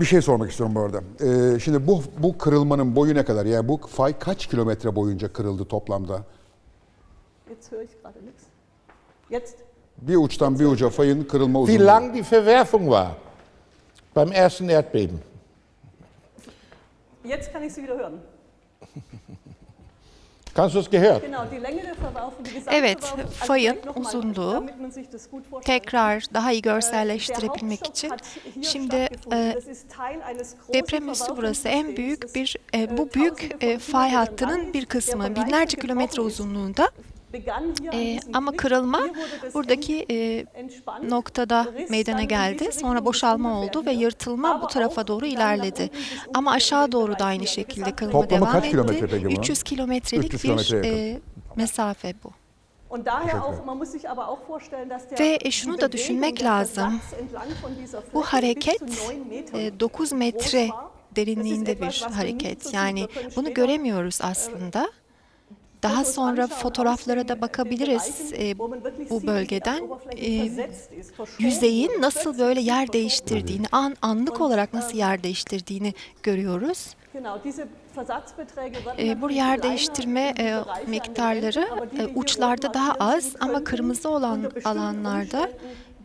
Bir şey sormak istiyorum bu arada. Ee, şimdi bu bu kırılmanın boyu ne kadar? Yani bu fay kaç kilometre boyunca kırıldı toplamda? Jetzt höre ich gerade nichts. Jetzt? Bir uçtan bir uca fayın kırılma Wie uzunluğu. lang die Verwerfung war beim ersten Erdbeben. Jetzt kann ich Sie wieder hören. Kannst du es gehört? Evet, fayın uzunluğu Tekrar daha iyi kann. görselleştirebilmek için. Şimdi e, deprem üssü burası en büyük bir ist, e, bu äh, büyük e, fay hattının bir kısmı binlerce kilometre uzunluğunda E, diesem ama kırılma buradaki e, noktada meydana geldi. Sonra boşalma oldu ve yırtılma bu tarafa doğru ilerledi. Ama aşağı doğru da aynı şekilde kırılma Toplamı devam kaç etti. kilometre peki bunun? 300 kilometrelik 300 bir e, mesafe bu. Und daher auch, man muss sich aber auch vorstellen, dass der, Ve die şunu da düşünmek lazım. Bu hareket bis zu neun Metern e, 9 groß metre derinliğinde bir hareket. Yani bunu göremiyoruz aslında. Daha sonra fotoğraflara da bakabiliriz e, bu bölgeden. E, yüzeyin nasıl böyle yer değiştirdiğini, an, anlık olarak nasıl yer değiştirdiğini görüyoruz. E, bu yer değiştirme e, miktarları e, uçlarda daha az ama kırmızı olan alanlarda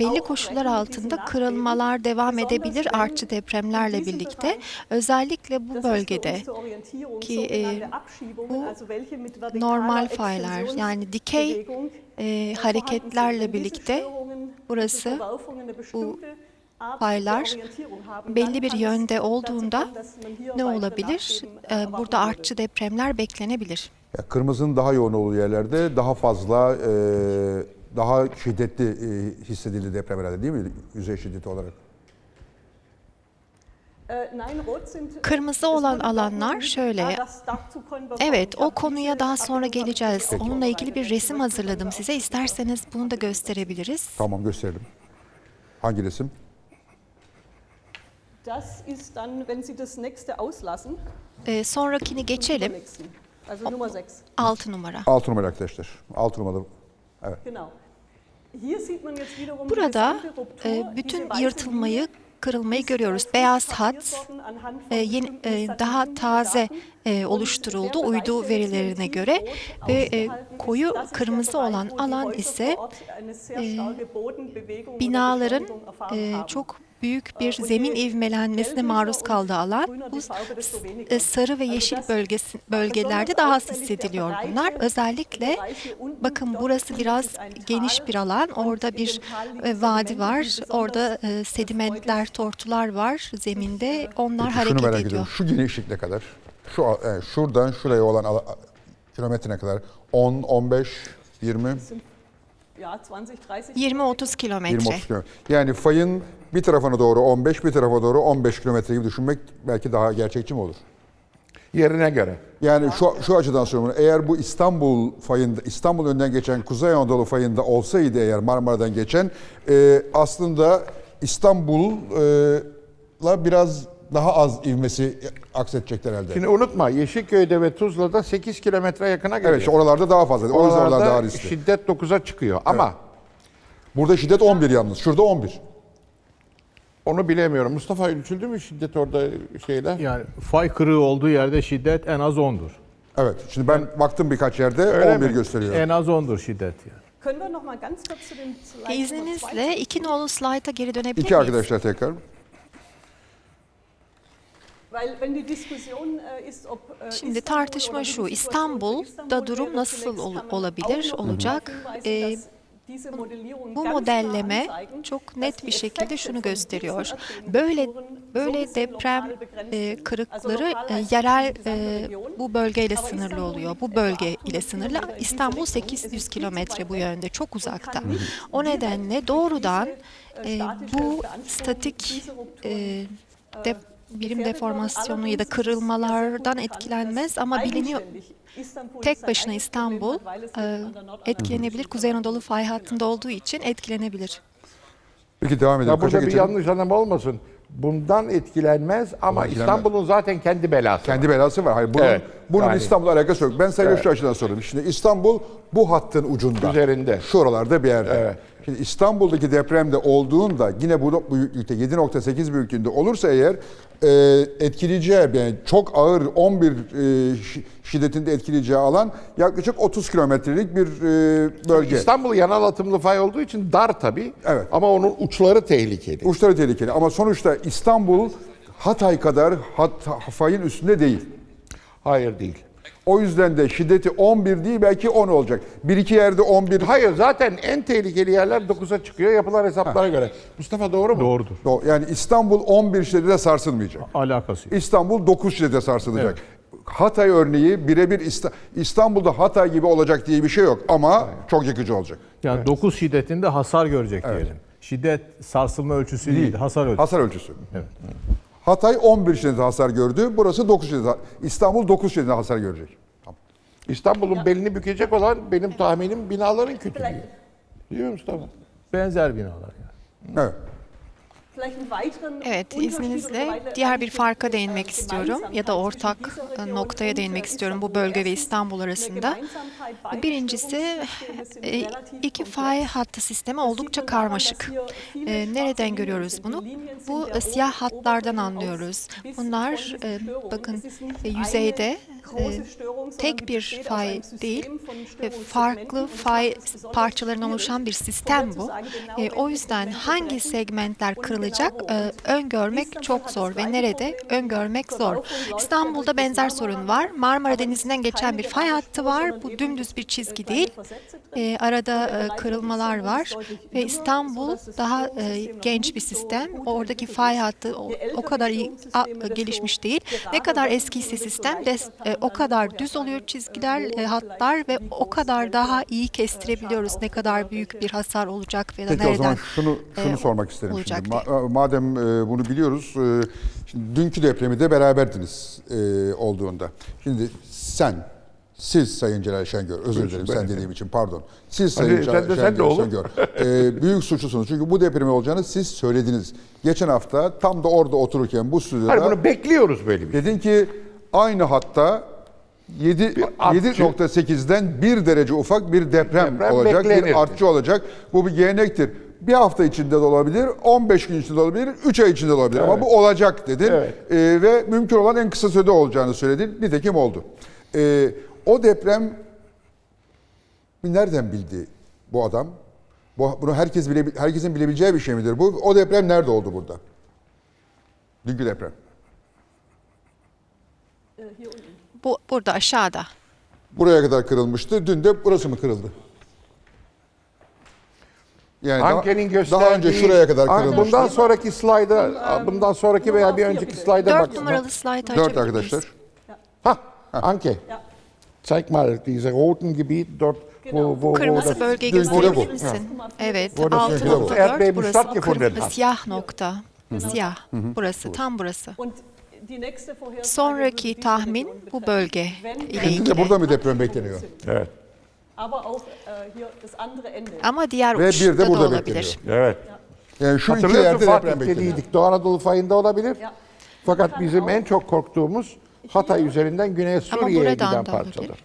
belli koşullar altında kırılmalar devam edebilir artçı depremlerle birlikte. Özellikle bu bölgede ki, e, bu normal faylar yani dikey e, äh, hareketlerle birlikte burası, Orientierung haben, belli bir yönde olduğunda ne olabilir? E, äh, Burada artçı depremler beklenebilir. Ya kırmızının daha yoğun olduğu yerlerde daha fazla e, daha şiddetli e, hissedildi deprem herhalde değil mi? Yüzey şiddeti olarak. Nein, rot sind- Kırmızı olan alanlar şöyle. Evet, o konuya daha sonra geleceğiz. Peki. Onunla ilgili bir resim hazırladım size. İsterseniz bunu da gösterebiliriz. Tamam gösterelim. Hangi resim? Das ist dann, wenn Sie das nächste auslassen. Ee, sonrakini geçelim. Also Nummer 6. 6 numara. 6 numara arkadaşlar. 6 numaralı. Genau. Burada e, bütün yırtılmayı, kırılmayı görüyoruz. Beyaz hat e, yeni, e, daha taze e, oluşturuldu uydu verilerine göre ve e, koyu kırmızı olan alan ise e, binaların e, çok büyük bir zemin ivmelenmesine maruz kaldığı alan bu e, sarı ve yeşil bölgesi, bölgelerde daha az hissediliyor bunlar. Özellikle bakın burası biraz geniş bir alan. Orada bir e, vadi var. Orada e, sedimentler, tortular var zeminde. Onlar Peki hareket ediyor. ediyorum. Şu genişlik ne kadar? Şu e, şuradan şuraya olan kilometre ne kadar? 10, 15, 20, Ja, 20, 30 20-30 20 kilometre. 30 kilometre. Yani fayın bir tarafına doğru 15, bir tarafa doğru 15 kilometre gibi düşünmek belki daha gerçekçi mi olur? Yerine göre. Yani şu şu açıdan söylüyorum. Eğer bu İstanbul fayında, İstanbul önden geçen Kuzey Anadolu fayında olsaydı eğer Marmara'dan geçen e, aslında İstanbul'la biraz daha az ivmesi aksedecekti herhalde. Şimdi unutma Yeşilköy'de ve Tuzla'da 8 kilometre yakına geliyor. evet, işte oralarda daha fazla. O yüzden oralar Oralarda daha riskli. şiddet 9'a çıkıyor ama Burada şiddet 11 yalnız. Şurada 11. onu bilemiyorum. Mustafa ölçüldü mü şiddet orada şeyler? Yani fay kırığı olduğu yerde şiddet en az 10'dur. Evet. Şimdi ben baktım birkaç yerde Öyle 11 mi? gösteriyor. En az 10'dur şiddet yani. Können wir noch mal ganz kurz zu dem Slide Nummer İzninizle iki nolu slayta geri dönebilir İki miyiz? arkadaşlar tekrar. Şimdi tartışma şu, İstanbul'da Istanbul durum nasıl ol- olabilir, olacak? Ee, Bu modelleme çok net bir şekilde şunu gösteriyor. Böyle böyle deprem e, kırıkları e, yerel e, bu bölgeyle sınırlı oluyor. Bu bölge 800 ile sınırlı. İstanbul diese Richtung. Es 800 ist kilometre bu yönde, çok uzakta. O nedenle doğrudan e, äh, bu statik e, äh, de, birim deformasyonu ya da kırılmalardan etkilenmez ama biliniyor tek başına İstanbul e, etkilenebilir. Kuzey Anadolu fay hattında olduğu için etkilenebilir. Peki devam edelim. Ya burada bir geçelim? yanlış anlama olmasın. Bundan etkilenmez ama etkilenmez. İstanbul'un zaten kendi belası. Kendi belası var. Hayır, bunun, Evet, bunun yani- İstanbul'la alakası yok. Ben sadece şu açıdan soruyorum. Şimdi İstanbul bu hattın ucunda. Üzerinde. Şuralarda bir yerde. Evet. Şimdi İstanbul'daki depremde olduğunda yine bu büyüklükte 7.8 büyüklüğünde olursa eğer e, etkileyeceği yani çok ağır 11 e, şi- şiddetinde etkileyeceği alan yaklaşık 30 kilometrelik bir e, bölge. İstanbul yanal atımlı fay olduğu için dar tabii. Evet. Ama onun uçları tehlikeli. Uçları tehlikeli ama sonuçta İstanbul Hatay kadar hat, fayın üstünde değil. Hayır değil. O yüzden de şiddeti 11 değil belki 10 olacak. Bir iki yerde 11 Hayır zaten en tehlikeli yerler 9'a çıkıyor yapılan hesaplara göre. Mustafa doğru mu? Doğrudur. Do- Yani İstanbul 11 şiddete sarsılmayacak. Alakası yok. İstanbul 9 şiddete sarsılacak. Hatay örneği birebir İsta- İstanbul'da Hatay gibi olacak diye bir şey yok ama çok yıkıcı olacak. Yani 9 şiddetinde hasar görecek diyelim. Şiddet sarsılma ölçüsü değil, hasar ölçüsü. Hasar ölçüsü. Evet. Hatay 11 şiddete hasar gördü. Burası 9 şiddete. İstanbul 9 şiddete hasar görecek. İstanbul'un belini bükecek olan benim tahminim binaların kötülüğü. Mi Mustafa? Benzer binalar yani. Evet. Evet, izninizle diğer bir farka değinmek istiyorum ya da ortak e, noktaya değinmek istiyorum bu bölge ve İstanbul arasında. Birincisi e, iki fay hattı sistemi oldukça karmaşık. E, Nereden görüyoruz bunu? Bu e, siyah hatlardan anlıyoruz. Bunlar e, bakın e, yüzeyde e, tek bir fay değil, farklı fay parçalarından oluşan bir sistem bu. E, O yüzden hangi segmentler kırılacak e, öngörmek çok zor ve nerede öngörmek zor. İstanbul'da benzer sorun var. Marmara Denizi'nden geçen bir fay hattı var. Bu dümdüz bir çizgi değil. E, arada e, kırılmalar var ve İstanbul daha e, genç bir sistem. Oradaki fay hattı o, kadar iyi gelişmiş değil. Ne kadar eskiyse sistem des- e, o kadar düz oluyor çizgiler, e, hatlar ve o kadar daha iyi kestirebiliyoruz ne kadar büyük bir hasar olacak ve da Peki nereden o zaman şunu şunu e, sormak isterim olacak şimdi. diye. Ma- madem e, bunu biliyoruz, e, şimdi dünkü depremi de beraberdiniz e, olduğunda. Şimdi sen, siz Sayın Celal Şengör, özür dilerim sen dediğim için pardon. Siz Sayın Hadi Celal sen de- sen Şengör. Şengör, e, büyük suçlusunuz. Çünkü bu depremin olacağını siz söylediniz. Geçen hafta tam da orada otururken bu stüdyoda Hayır bunu bekliyoruz böyle bir şey. dedin ki aynı hatta 7 Bir artçı. 7.8'den 1 derece ufak bir deprem, Deprem olacak, beklenirdi. bir artçı olacak. Bu bir gelenektir. Bir hafta içinde de olabilir, 15 gün içinde de olabilir, 3 ay içinde de olabilir. Ama bu olacak dedin. Evet. Ee, ve mümkün olan en kısa sürede olacağını söyledin. Nitekim oldu. Ee, o deprem nereden bildi bu adam? Bu, bunu herkes bile, herkesin bilebileceği bir şey midir bu? O deprem nerede oldu burada? Dünkü deprem. Bu burada aşağıda. Buraya kadar kırılmıştı. Dün de burası mı kırıldı? Yani daha- Anke'nin gösterdiği... daha önce şuraya kadar An- kırılmıştı. Bundan sonraki slayda, bundan sonraki veya bir önceki slayda Dört bak. numaralı slide Dört arkadaşlar. Ha, Anke. Zeig mal diese roten Gebiet dort, wo, wo, wo Kırmızı das, bölgeyi Dün burada gösterebilir bu. misin? Evet, Burada altı çünkü bu. nokta Erdbeben dört burası. O stattgefunden kırmızı hat. siyah nokta. Siyah. Burası, tam burası. Sonraki Sonraki tahmin bu bölge ile ilgili. burada mı deprem bekleniyor? Evet. Ama diğer Ve bir uçta de da burada olabilir. Evet. Yani şu iki yerde deprem Fatih bekleniyor. dediydik Doğu Anadolu fayında olabilir. Fakat bizim en çok korktuğumuz Hatay üzerinden Güney Suriye'ye buradan giden da olabilir.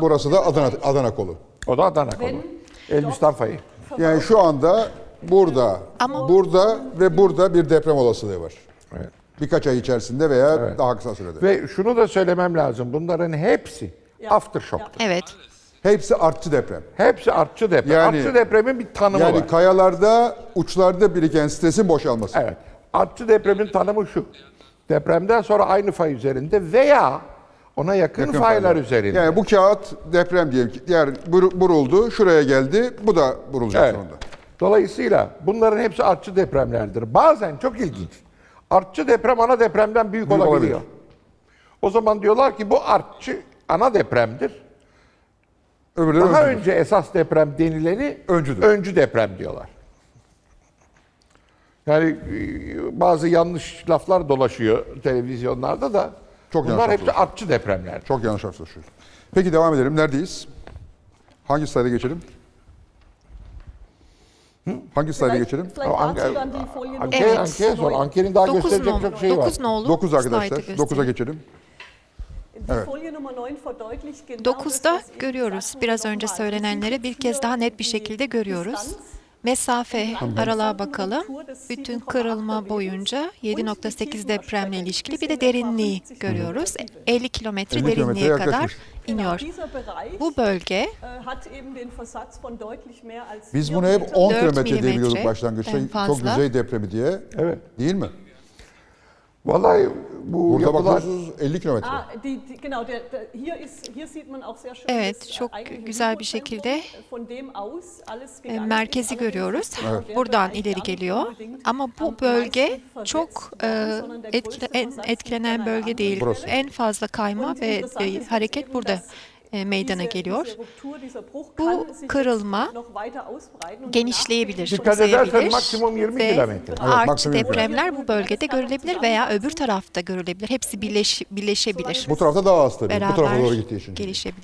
Burası da Adana, Adana kolu. O da Adana kolu. Elbistan fayı. Yani şu anda burada, Ama- burada ve burada bir deprem olasılığı var. Evet. Birkaç ay içerisinde veya daha kısa sürede. Ve şunu da söylemem lazım. Bunların hepsi aftershock. Evet. Hepsi artçı deprem. Hepsi artçı deprem. Yani- artçı depremin bir tanımı Yani var. kayalarda, uçlarda biriken stresin boşalması. Evet. Artçı depremin tanımı şu. Depremden sonra aynı fay üzerinde veya ona yakın, Yakın faylar faylar. üzerinde. Yani bu kağıt deprem diyelim ki. Diğer bur- buruldu, şuraya geldi. Bu da burulacak Evet. sonunda. Dolayısıyla bunların hepsi artçı depremlerdir. Bazen çok ilginç. Artçı deprem ana depremden büyük, Büyük olabiliyor. olabilir. O zaman diyorlar ki bu artçı ana depremdir. Öbürleri Daha öncüdür. önce esas deprem denileni Öncüdür. öncü deprem diyorlar. Yani e, bazı yanlış laflar dolaşıyor televizyonlarda da. Çok Bunlar hepsi laflar. artçı depremler. Çok yanlış anlaşılıyor. Peki devam edelim. Neredeyiz? Hangi slayda geçelim? Hangi slayda geçelim? Anke, Evet. Anke'ye sor. Anke'nin daha 9 gösterecek çok şey var. 9 nolu 9 slide'ı arkadaşlar. gösterin. 9'a geçelim. 9'da görüyoruz. Biraz önce söylenenleri bir kez daha net bir şekilde görüyoruz. Mesafe aralığa bakalım. Bütün kırılma boyunca 7.8 depremle ilişkili bir de derinliği görüyoruz. 50 kilometre 50 kilometre derinliğe kadar iniyor. Bu bölge Biz bunu hep 10 4 kilometre diye biliyorduk başlangıçta. Çok yüzey depremi diye. Evet. Değil mi? Vallahi bu Burada yapılar bakıyorsunuz 50 kilometre. Die, die, genau, der, der, hier, ist, hier sieht man auch sehr schön Evet, das, çok güzel bir şekilde e, merkezi görüyoruz. İst Buradan ileri geliyor. Ama am bu bölge çok e, etkile, en etkilenen bölge değil. Burası. En fazla kayma ve e, hareket burada meydana diese- geliyor. Bu kırılma genişleyebilir, Dikkat edersen uzayabilir maksimum 20 ve kilometre. artçı maksimum yapıyor. depremler bu bölgede görülebilir veya öbür tarafta görülebilir. Hepsi birleş, birleşebilir. Bu tarafta daha az tabii. Bu tarafa doğru Beraber gittiği için. gelişebilir.